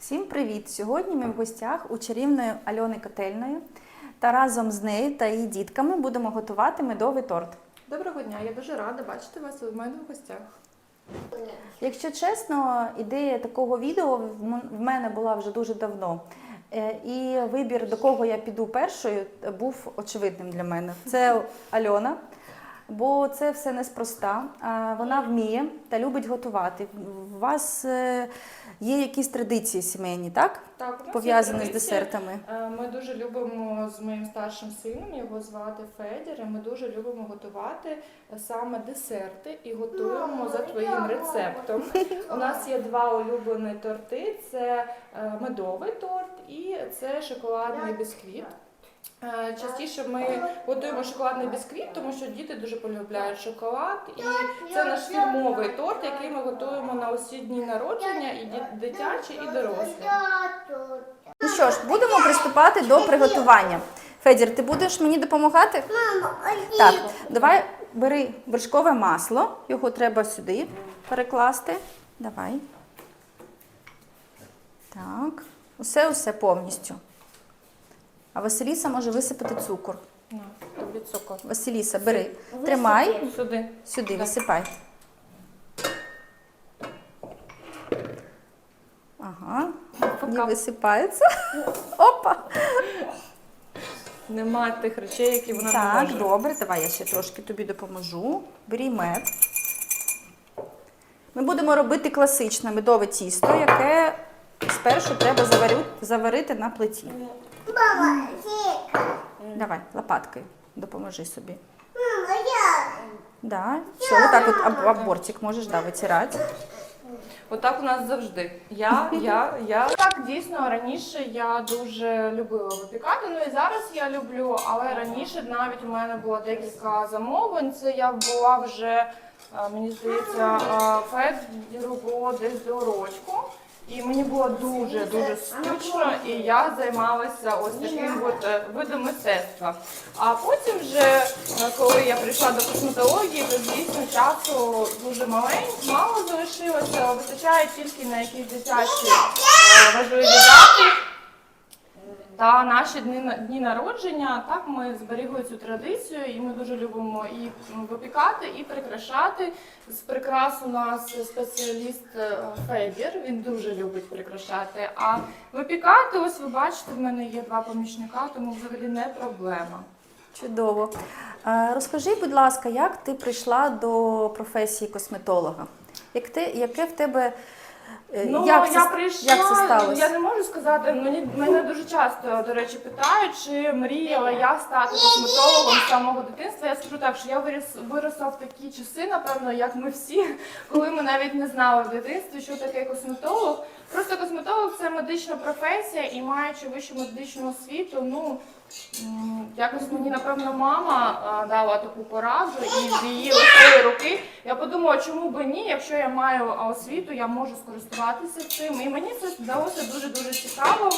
Всім привіт! Сьогодні ми в гостях у чарівної Альони Котельної та разом з нею та її дітками будемо готувати медовий торт. Доброго дня, я дуже рада бачити вас у мене в гостях. Якщо чесно, ідея такого відео в мене була вже дуже давно. Е, І вибір, до кого я піду першою, був очевидним для мене. Це Альона, бо це все неспроста. А Вона вміє та любить готувати. У вас е, є якісь традиції сімейні, так? Так, у нас є Пов'язані з десертами. Е, Ми дуже любимо з моїм старшим сином, його звати Федір. і Ми дуже любимо готувати саме десерти і готуємо за твоїм рецептом. У нас є два улюблені торти: це е, медовий торт і це шоколадний бісквіт. Е, Частіше ми готуємо шоколадний бісквіт, тому що діти дуже полюбляють шоколад, і це наш фірмовий торт, який ми готуємо на усі дні народження, і дитячі, і дорослі. Ну що ж, будемо приступати до приготування. Федір, ти будеш мені допомагати? Так, давай бери вершкове масло, його треба сюди перекласти. Давай. Так, усе усе повністю. А Василіса може висипати цукор. На, тобі цукор. Василіса, бери, тримай, Сюди. сюди висипай. Ага, не висипається. Опа! Нема тих речей, які вона не Так, добре, давай я ще трошки тобі допоможу. Бери мед. Ми будемо робити класичне медове тісто, яке спершу треба заварити на плиті. Мама, Давай, лопаткою допоможи собі. мама, я. Да. Все, отак от об, об бортик можеш да, витирати. Отак у нас завжди. Я, я, я. Так, дійсно, раніше я дуже любила випікати. Ну і зараз я люблю, але раніше навіть у мене було декілька замовлень. Це я була вже, е, мені здається, е, Федіру було десь до рочку. І мені було дуже дуже скучно, і я займалася ось таким от е, видом мистецтва. А потім, вже е, коли я прийшла до косметології, то звісно часу дуже маленько, мало залишилося, вистачає тільки на якісь дитячі е, важливі дати. Та наші дні, дні народження, так ми зберігли цю традицію, і ми дуже любимо і випікати, і прикрашати. З прикрас у нас спеціаліст е, Федір, він дуже любить прикрашати. А випікати, ось ви бачите, в мене є два помічника, тому взагалі не проблема. Чудово. Е, Розкажи, будь ласка, як ти прийшла до професії косметолога? Як ти, яке в тебе е, Ну, як, я це, прийшла, як це сталося? я не можу сказати, мені мене дуже часто, до речі, питають, чи мріяла я стати косметологом з самого дитинства. Я скажу так, що я виріс, виросла в такі часи, напевно, як ми всі, коли ми навіть не знали в дитинстві, що таке косметолог. Просто косметолог це медична професія і маючи вищу медичну освіту, ну якось мені, напевно, мама дала таку пораду і з її легкої руки. Я подумала, чому би ні, якщо я маю освіту, я можу скористуватися цим. І мені це здалося дуже дуже цікаво.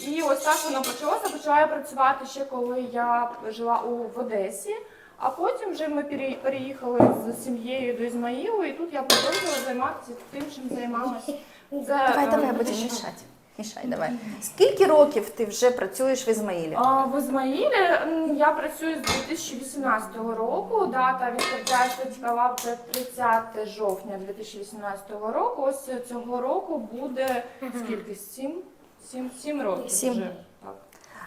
І ось так воно почалося. Почала я працювати ще коли я жила у в Одесі. А потім вже ми переїхали з сім'єю до Ізмаїлу, і тут я продовжила займатися тим, чим займалася. Це, Давай, давай, будемо мішати. Мішай, давай. Скільки років ти вже працюєш в Ізмаїлі? А, В Ізмаїлі м, я працюю з 2018 року. Дата відкриття статікалаб це 30 жовтня 2018 року. Ось цього року буде скільки? Сім? Сім, сім років Сім. вже. Так.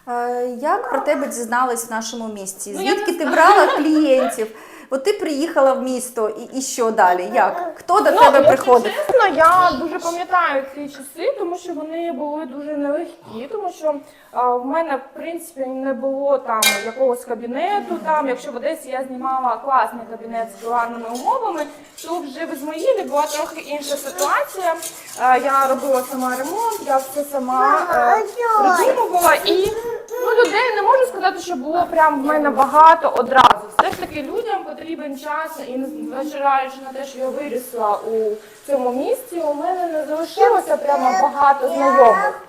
Е, Як про тебе дізнались в нашому місті? Ну, я Звідки не ти брала клієнтів? От ти приїхала в місто, і, і що далі? Як? Хто до Ну, тебе якщо? Чесно, я дуже пам'ятаю ці часи, тому що вони були дуже нелегкі, тому що а, в мене в принципі не було там якогось кабінету. Там, якщо в Одесі я знімала класний кабінет з гарними умовами, то вже в Ізмаїлі була трохи інша ситуація. А, я робила сама ремонт, я все сама е, придумувала і. Ну, людей не можу сказати, що було прям в мене багато одразу. Все ж таки людям потрібен час, і незважаючи на те, що я вирісла у цьому місті, у мене не залишилося прямо багато знайомих.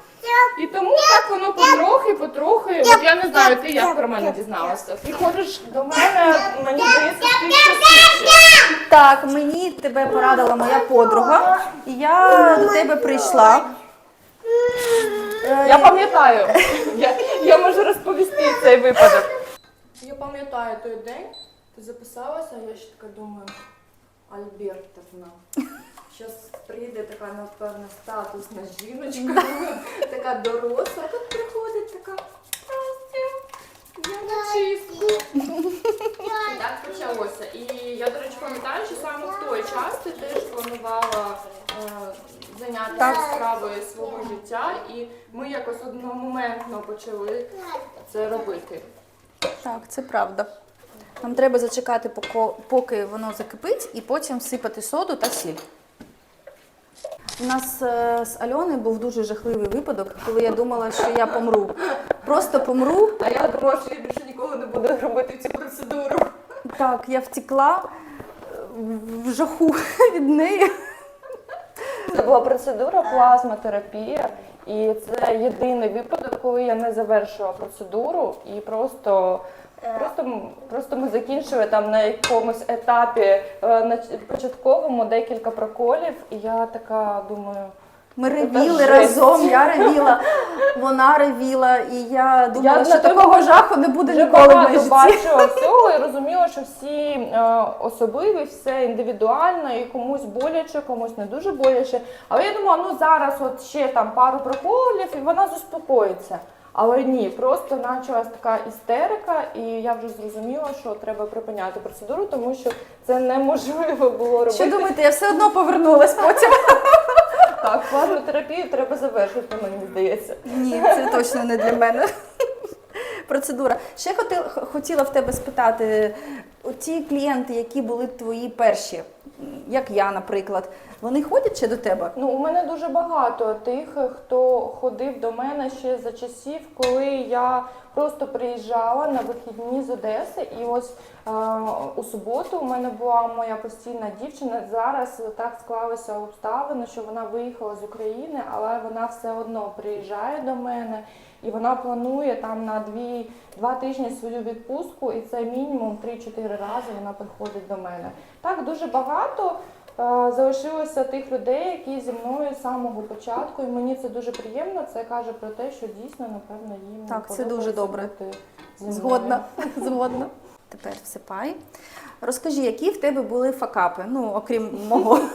І тому так воно потрохи, потрохи. От я не знаю, ти як про мене дізналася. Ти ходиш до мене, мені здається. Так, мені тебе порадила моя подруга, і я до тебе прийшла. Я пам'ятаю. Я, я можу розповісти цей випадок. Я пам'ятаю той день, ти записалася, я ще така думаю, Альбертовна. Зараз прийде така, напевно, статусна жіночка, така доросла, тут приходить така. «Здрасте, Я на чистку. І так почалося. І я, до речі, пам'ятаю, що саме в той час ти теж планувала е, зайнятися справою свого життя, і ми якось одномоментно почали це робити. Так, це правда. Нам треба зачекати, поко- поки воно закипить, і потім всипати соду та сіль. У нас е, з Альони був дуже жахливий випадок, коли я думала, що я помру. Просто помру. А я думала, що я більше ніколи не буду робити цю процедуру. Так, я втекла е, в жаху від неї. Це була процедура плазмотерапія, і це єдиний випадок, коли я не завершила процедуру і просто. Просто, просто ми закінчили там на якомусь етапі е, на початковому декілька проколів, і я така думаю, Ми ревіли разом, я ревіла, вона ревіла, і я думала, Я що такого жаху не буде вже ніколи в житті. бачила всього і розуміла, що всі е, особливі, все індивідуально, і комусь боляче, комусь не дуже боляче. Але я думала, ну зараз от ще там пару проколів, і вона заспокоїться. Але ні, просто почалась така істерика, і я вже зрозуміла, що треба припиняти процедуру, тому що це неможливо було робити. Що думаєте, я все одно повернулась потім. Так, плазмотерапію треба завершити, мені здається. Ні, це точно не для мене. Процедура. Ще хотіла в тебе спитати: ті клієнти, які були твої перші, як я, наприклад, вони ходять ще до тебе? Ну, у мене дуже багато тих, хто ходив до мене ще за часів, коли я просто приїжджала на вихідні з Одеси. І ось е, у суботу у мене була моя постійна дівчина. Зараз так склалися обставини, що вона виїхала з України, але вона все одно приїжджає до мене. І вона планує там на дві, два тижні свою відпустку, і це мінімум 3-4 рази вона приходить до мене. Так, дуже багато. Залишилося тих людей, які зі мною з самого початку, і мені це дуже приємно. Це каже про те, що дійсно, напевно, їм Так, це дуже добре. Згодна. Згодна. Тепер всипай. Розкажи, які в тебе були факапи, ну, окрім мого.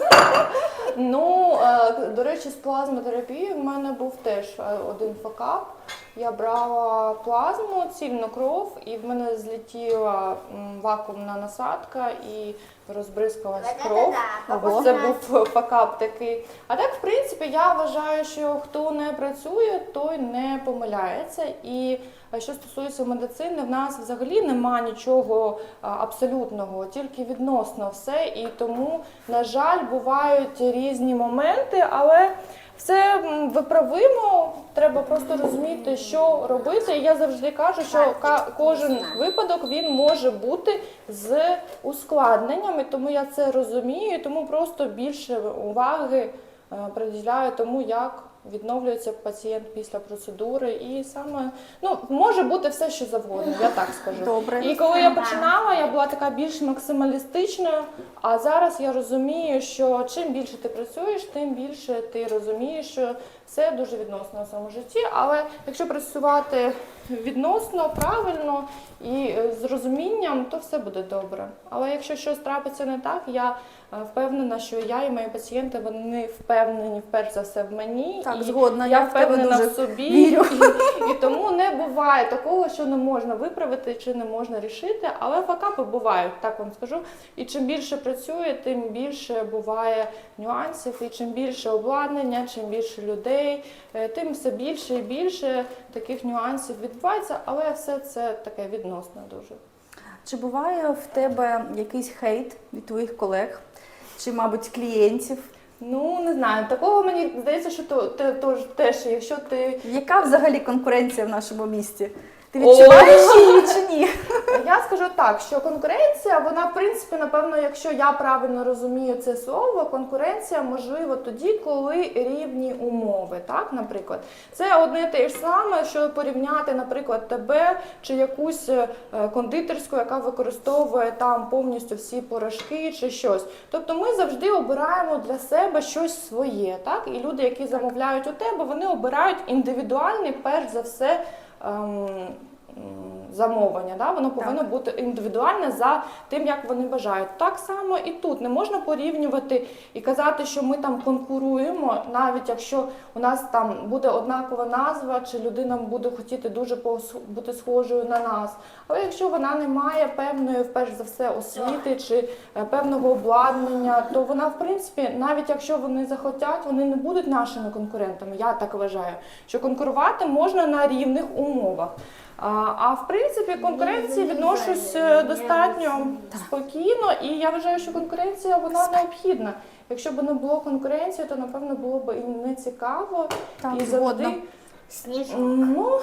Ну, е, до речі, з плазмотерапією в мене був теж е, один факап. Я брала плазму, цільну кров, і в мене злетіла м, вакуумна насадка і розбризкалась кров. Ого. Це був факап такий. А так, в принципі, я вважаю, що хто не працює, той не помиляється. І е, що стосується медицини, в нас взагалі нема нічого а, абсолютного, тільки відносно все. І тому, на жаль, бувають різні моменти, але все виправимо. Треба просто розуміти, що робити. І я завжди кажу, що кожен випадок він може бути з ускладненнями, тому я це розумію, тому просто більше уваги е, приділяю тому, як відновлюється пацієнт після процедури. І саме ну може бути все, що завгодно, я так скажу. Добре. І коли я починала, я була така більш максималістичною. А зараз я розумію, що чим більше ти працюєш, тим більше ти розумієш, що все дуже відносно у своєму житті. Але якщо працювати відносно, правильно і е, з розумінням, то все буде добре. Але якщо щось трапиться не так, я впевнена, що я і мої пацієнти вони впевнені перш за все в мені. Так, і згодна, я я в тебе впевнена дуже в собі. вірю. І, і тому не буває такого, що не можна виправити чи не можна рішити, але факапи бувають, так вам скажу. І чим більше працює, тим більше буває нюансів, і чим більше обладнання, чим більше людей, е, тим все більше і більше таких нюансів відбувається, але все це таке відносно дуже. Чи буває в тебе якийсь хейт від твоїх колег, чи, мабуть, клієнтів? Ну не знаю, такого мені здається, що то, то ж теж, якщо ти Яка взагалі конкуренція в нашому місті? Ти відчуваєш її чи ні? Я скажу так, що конкуренція, вона в принципі, напевно, якщо я правильно розумію це слово, конкуренція можлива тоді, коли рівні умови. Так, наприклад, це одне те ж саме, що порівняти, наприклад, тебе чи якусь е, кондитерську, яка використовує там повністю всі порошки чи щось. Тобто ми завжди обираємо для себе щось своє, так? І люди, які замовляють у тебе, вони обирають індивідуальний, перш за все. М, Замовлення, да? воно повинно бути індивідуальне за тим, як вони бажають. Так само і тут не можна порівнювати і казати, що ми там конкуруємо, навіть якщо у нас там буде однакова назва, чи людина буде хотіти дуже бути схожою на нас. Але якщо вона не має певної, перш за все, освіти чи е, певного обладнання, то вона, в принципі, навіть якщо вони захотять, вони не будуть нашими конкурентами. Я так вважаю, що конкурувати можна на рівних умовах. А, в принципі, конкуренції відношусь е, достатньо спокійно, і я вважаю, що конкуренція вона необхідна. Якщо б не було конкуренції, то напевно було б і не цікаво. Так, і завжди Снежок. Ну,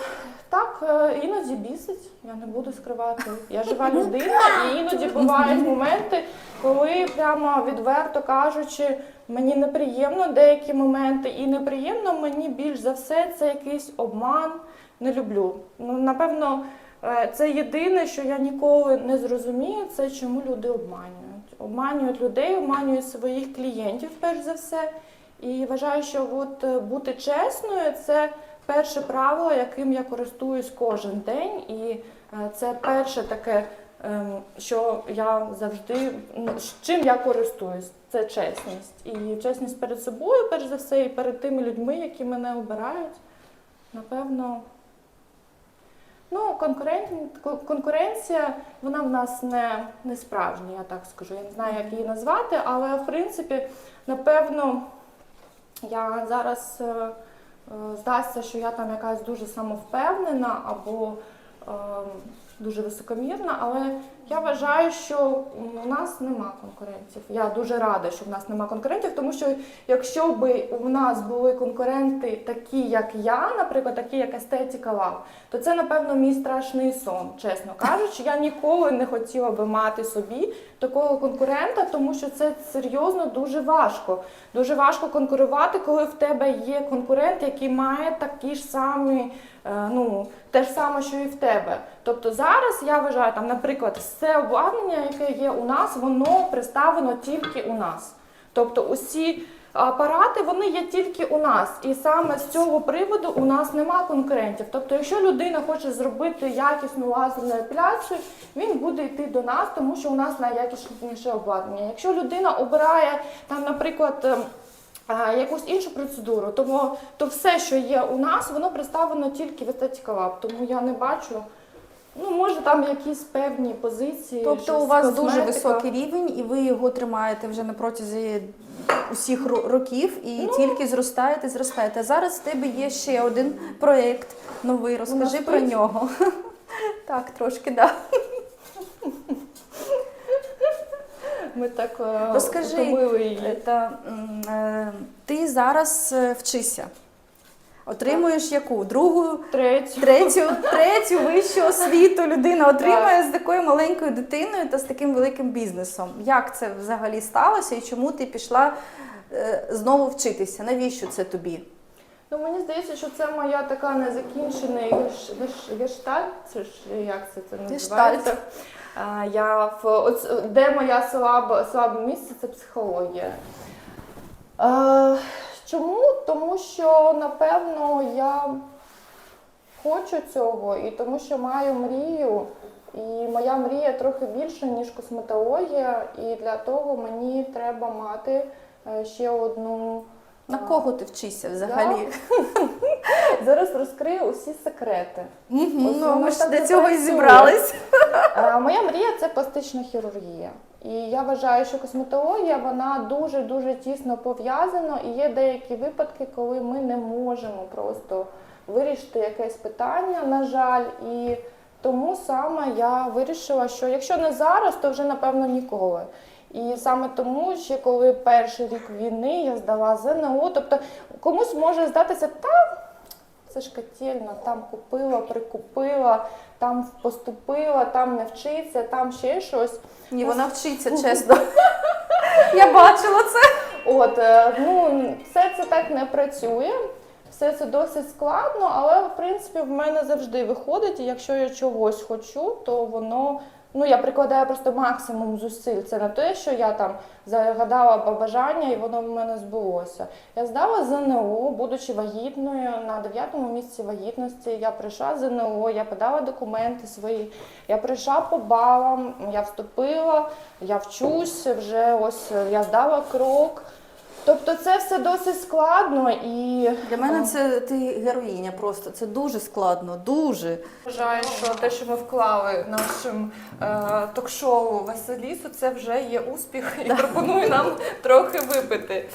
так, е, іноді бісить, я не буду скривати. Я жива людина, і іноді бувають моменти, коли прямо відверто кажучи, мені неприємно деякі моменти, і неприємно мені більш за все це якийсь обман. Не люблю. Ну, напевно, е, це єдине, що я ніколи не зрозумію, це чому люди обманюють. Обманюють людей, обманюють своїх клієнтів, перш за все. І вважаю, що от е, бути чесною це перше правило, яким я користуюсь кожен день, і е, це перше таке, ем, що я завжди чим я користуюсь, це чесність. І чесність перед собою, перш за все, і перед тими людьми, які мене обирають. Напевно. Ну, конкурен... конкуренція, вона в нас не, не справжня, я так скажу. Я не знаю, як її назвати, але в принципі, напевно, я зараз е, е, здасться, що я там якась дуже самовпевнена або е, дуже високомірна, але я вважаю, що у нас нема конкурентів. Я дуже рада, що в нас нема конкурентів, тому що якщо б у нас були конкуренти такі, як я, наприклад, такі, як естетика лав, то це, напевно, мій страшний сон, чесно кажучи. Я ніколи не хотіла би мати собі такого конкурента, тому що це серйозно дуже важко. Дуже важко конкурувати, коли в тебе є конкурент, який має такі ж самі, е, ну, те ж саме, що і в тебе. Тобто зараз я вважаю, там, наприклад, все обладнання, яке є у нас, воно представлено тільки у нас. Тобто усі апарати вони є тільки у нас. І саме з цього приводу у нас нема конкурентів. Тобто, якщо людина хоче зробити якісну лазерну епіляцію, він буде йти до нас, тому що у нас найякісніше обладнання. Якщо людина обирає там, наприклад. ем, якусь іншу процедуру, тому то все, що є у нас, воно представлено тільки в Estetica Lab. Тому я не бачу. Ну, може, там якісь певні позиції. Тобто у вас дуже високий рівень, і ви його тримаєте вже на протязі усіх ро- років і Ну. тільки зростаєте, зростаєте. А зараз в тебе є ще один проєкт новий. Розкажи про спить? нього. Так, трошки, так. Ми так е, Розкажи, її. Та, е, ти зараз е, вчишся. Отримуєш яку? Другу, Третю. третю, третю вищу освіту людина отримує з такою маленькою дитиною та з таким великим бізнесом. Як це взагалі сталося і чому ти пішла е, знову вчитися? Навіщо це тобі? Ну, мені здається, що це моя така незакінчений геш- гештальт. Це ж як це, це називається? А, Я в оц- де моя слабе місце це психологія. Е, чому? Тому що напевно я хочу цього, і тому що маю мрію. І моя мрія трохи більша, ніж косметологія, і для того мені треба мати е, ще одну. На а, кого ти вчишся взагалі? Зараз розкрию усі секрети. Ось Ну, ми ж і цього і зібрались. Е, Моя мрія це пластична хірургія. І я вважаю, що косметологія вона дуже дуже тісно пов'язана. І є деякі випадки, коли ми не можемо просто вирішити якесь питання, на жаль. І тому саме я вирішила, що якщо не зараз, то вже напевно ніколи. І саме тому, ще коли перший рік війни я здала ЗНО, тобто комусь може здатися, та Це ж котельна, там купила, прикупила, там поступила, там не вчиться, там ще щось. Ні, вона вчиться, чесно. Я бачила це. От, е, ну, все це так не працює. Все це досить складно, але в принципі в мене завжди виходить. І якщо я чогось хочу, то воно. Ну, я прикладаю просто максимум зусиль. Це не те, що я там загадала побажання і воно в мене збулося. Я здала ЗНО, будучи вагітною на дев'ятому місці вагітності. Я прийшла ЗНО, я подала документи свої, я прийшла по балам, я вступила, я вчусь, вже ось я здала крок. Тобто це все досить складно і Для мене це ти героїня просто. Це дуже складно, дуже. Вважаю, що те, що ми вклали нашим е, ток-шоу Василісу, це вже є успіх і пропоную нам трохи випити.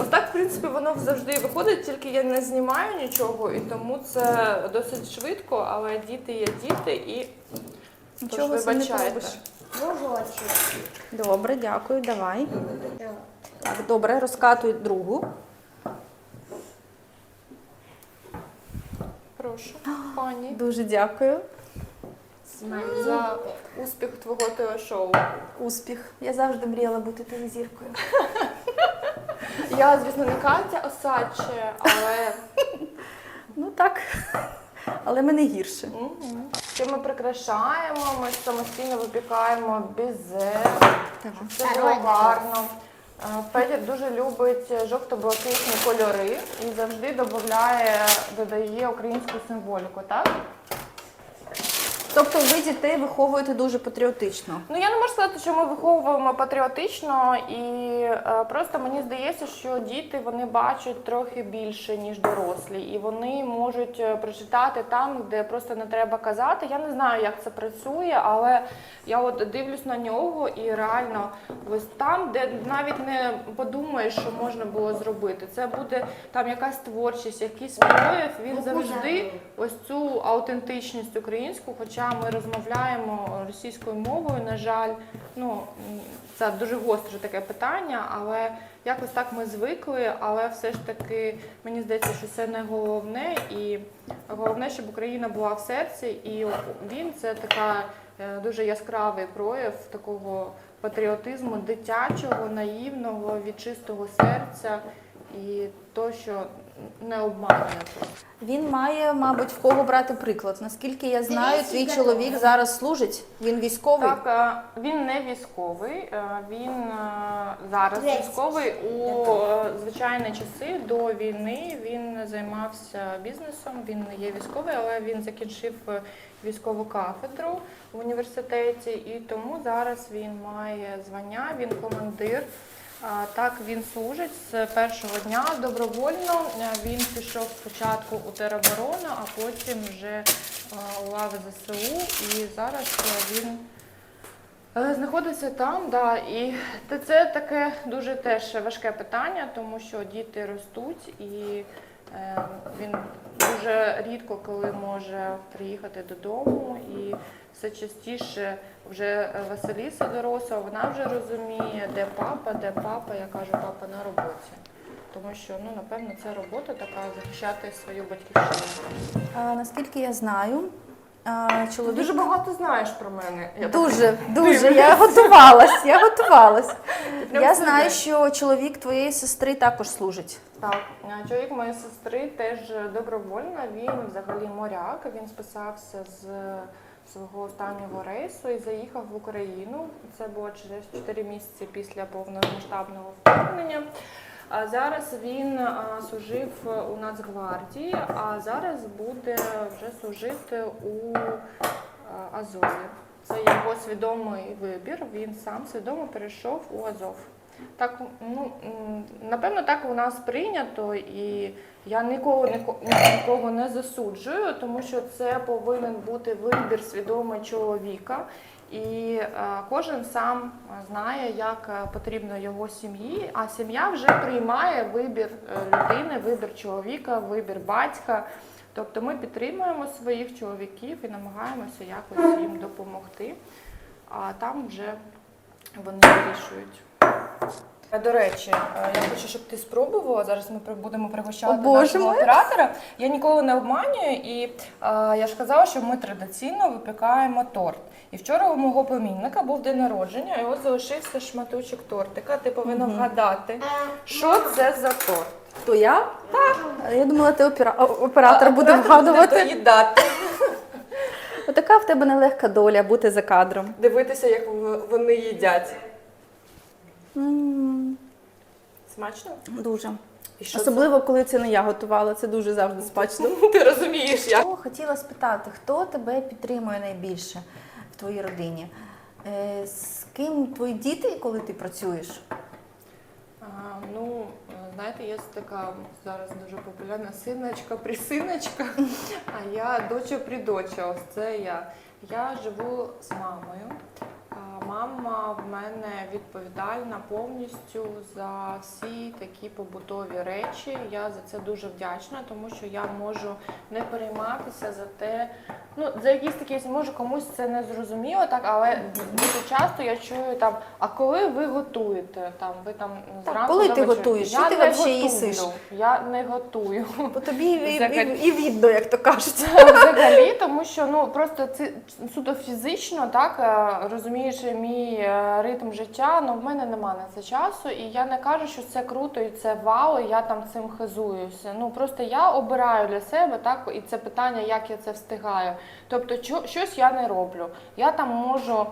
Отак, в принципі, воно завжди виходить, тільки я не знімаю нічого, і тому це досить швидко, але діти є діти і Нічого тож собі не вибачайте. робиш. Вугочек. Добре, дякую, давай. Так, добре, розкатуй другу. Прошу, пані, Дуже дякую. за успіх твого телешоу. Успіх. Я завжди мріяла бути телезіркою. Я, звісно, не Катя Осадче, але Ну так. Але мене гірше. Мгм. Що ми прикрашаємо, ми самостійно випікаємо бізе. Це було гарно. Е, дуже любить жовто-блакитні кольори і завжди додає, додає українську символіку, так? Тобто ви дітей виховуєте дуже патріотично. Ну я не можу сказати, що ми виховуємо патріотично, і е, просто мені здається, що діти вони бачать трохи більше ніж дорослі, і вони можуть е, прочитати там, де просто не треба казати. Я не знаю, як це працює, але я от дивлюсь на нього і реально ось там, де навіть не подумаєш, що можна було зробити. Це буде там якась творчість, якийсь прояв. Він завжди ось цю аутентичність українську, хоча ми розмовляємо російською мовою, на жаль, ну це дуже гостре таке питання, але якось так ми звикли, але все ж таки мені здається, що це не головне, і головне, щоб Україна була в серці, і він це така е, дуже яскравий прояв такого патріотизму дитячого, наївного, від чистого серця і то, що не обманює. Він має, мабуть, в кого брати приклад. Наскільки я знаю, твій чоловік зараз служить. Він військовий. Так, е, він не військовий, е, він е, зараз військовий у звичайні часи до війни. Він займався бізнесом. Він не є військовий, але він закінчив військову кафедру в університеті, і тому зараз він має звання. Він командир. Так, він служить з першого дня добровольно. Е, Він пішов спочатку у тероборону, а потім вже е, у лави ЗСУ. І зараз е, він знаходиться там. Да, і це таке дуже теж важке питання, тому що діти ростуть і він дуже рідко коли може приїхати додому. І все частіше вже е, Василіса доросла, вона вже розуміє, де папа, де папа. Я кажу, папа на роботі. Тому що ну напевно це робота така захищати свою батьківщину. А, наскільки я знаю, а, Ти дуже багато знаєш про мене. Я так Дуже, дуже. Я готувалась, я готувалась. Я знаю, що чоловік твоєї сестри також служить. Так, е, чоловік моєї сестри теж добровольно. Він взагалі моряк. Він списався з свого останнього рейсу і заїхав в Україну. Це було через 4 місяці після повномасштабного вторгнення. А зараз він служив у Нацгвардії, а зараз буде вже служити у Азові. Це його свідомий вибір. Він сам свідомо перейшов у Азов. Так, ну напевно, так у нас прийнято, і я нікого ніко- нікого не засуджую, тому що це повинен бути вибір свідомий чоловіка. І е, кожен сам знає, як потрібно його сім'ї, а сім'я вже приймає вибір е, людини, вибір чоловіка, вибір батька. Тобто ми підтримуємо своїх чоловіків і намагаємося якось їм допомогти, а там вже вони вирішують. До речі, е, я хочу, щоб ти спробувала. Зараз ми будемо пригощати О, Боже нашого мой. оператора. Я ніколи не обманюю, і е, я ж казала, що ми традиційно випікаємо торт. І вчора у мого племінника був день народження, і ось залишився шматочок тортика. Ти повинна вгадати, що це за торт. То я? Так. Я думала, ти опера... оператор буде Оператор вгадувати. буде доїдати. Отака в тебе нелегка доля бути за кадром. Дивитися, як вони їдять. М, Смачно? Дуже. І що Особливо, коли це не я готувала, це дуже завжди смачно. це? ти розумієш, як? О, Хотіла спитати, хто тебе підтримує найбільше в твоїй родині? Е, З ким твої діти, коли ти працюєш? А, ну, знаєте, є така зараз дуже популярна синочка присиночка, а я доча придоча. Ось це я. Я живу з мамою. Мама в мене відповідальна повністю за всі такі побутові речі. Я за це дуже вдячна, тому що я можу не перейматися за те, ну за якісь такі, може комусь це не зрозуміло, так, але дуже часто я чую там, а коли ви готуєте? Там ви там зранку коли ти готуєш? Я Що ти не готую. їсиш? Я не готую. Бо тобі і, Взагалі. і, і відно, як то кажуть. Взагалі, тому що ну просто це суто фізично, так е, розумієш, мій е, ритм життя. Ну в мене немає на це часу, і я не кажу, що це круто і це вау, і я там цим хизуюся. Ну просто я обираю для себе так, і це питання, як я це встигаю. Тобто, чо- щось я не роблю. Я там можу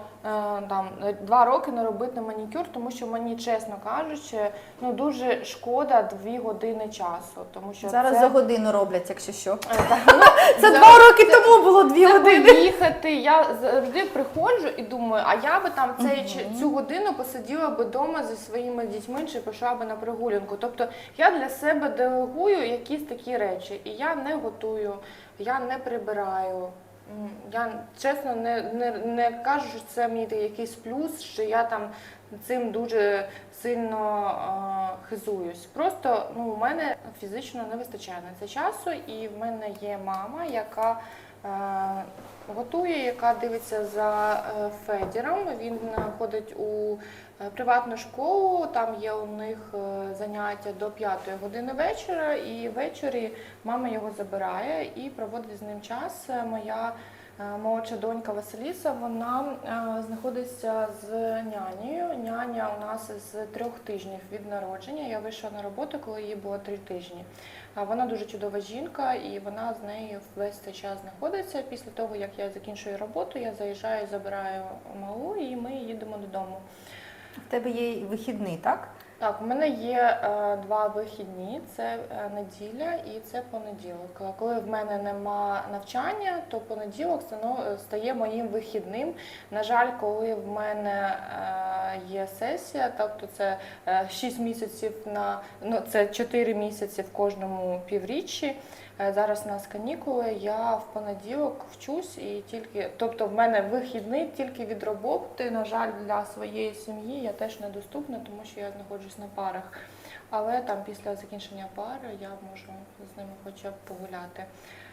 там два роки не робити манікюр, тому що мені, чесно кажучи, ну дуже шкода дві години часу, тому що Зараз це... за годину роблять, якщо що. Е, так, ну, Це два роки тому було дві це години. поїхати. Я завжди приходжу і думаю, а я би там цей чи- цю годину посиділа би вдома зі своїми дітьми чи пішла би на прогулянку. Тобто я для себе делегую якісь такі речі, і я не готую, я не прибираю. Я чесно не, не, не кажу, що це мій якийсь плюс, що я там цим дуже сильно е, хизуюсь. Просто ну, у мене фізично не вистачає на це часу, і в мене є мама, яка готує, яка дивиться за е, Федіром. Він е, ходить у е, приватну школу, там є у них е, заняття до 5 години вечора, і ввечері мама його забирає і проводить з ним час. Е, Моя е, молодша донька Василіса, вона е, знаходиться з нянею. Няня у нас з трьох тижнів від народження. Я вийшла на роботу, коли їй було три тижні. А Вона дуже чудова жінка, і вона з нею весь цей час знаходиться. Після того, як я закінчую роботу, я заїжджаю, забираю малу, і ми їдемо додому. В тебе є вихідний, так? Так, у мене є е, два вихідні: це е, неділя і це понеділок. Е, Коли в мене нема навчання, то понеділок стано- стає моїм вихідним. На жаль, коли в мене е, є сесія, тобто це е, 6 місяців на ну це 4 місяці в кожному півріччі. Е, Зараз у нас канікули. Я в понеділок вчусь і тільки, тобто в мене вихідний тільки від роботи. На жаль, для своєї сім'ї я теж недоступна, тому що я знаходжусь на парах. Але там після закінчення пари я можу з ними хоча б погуляти.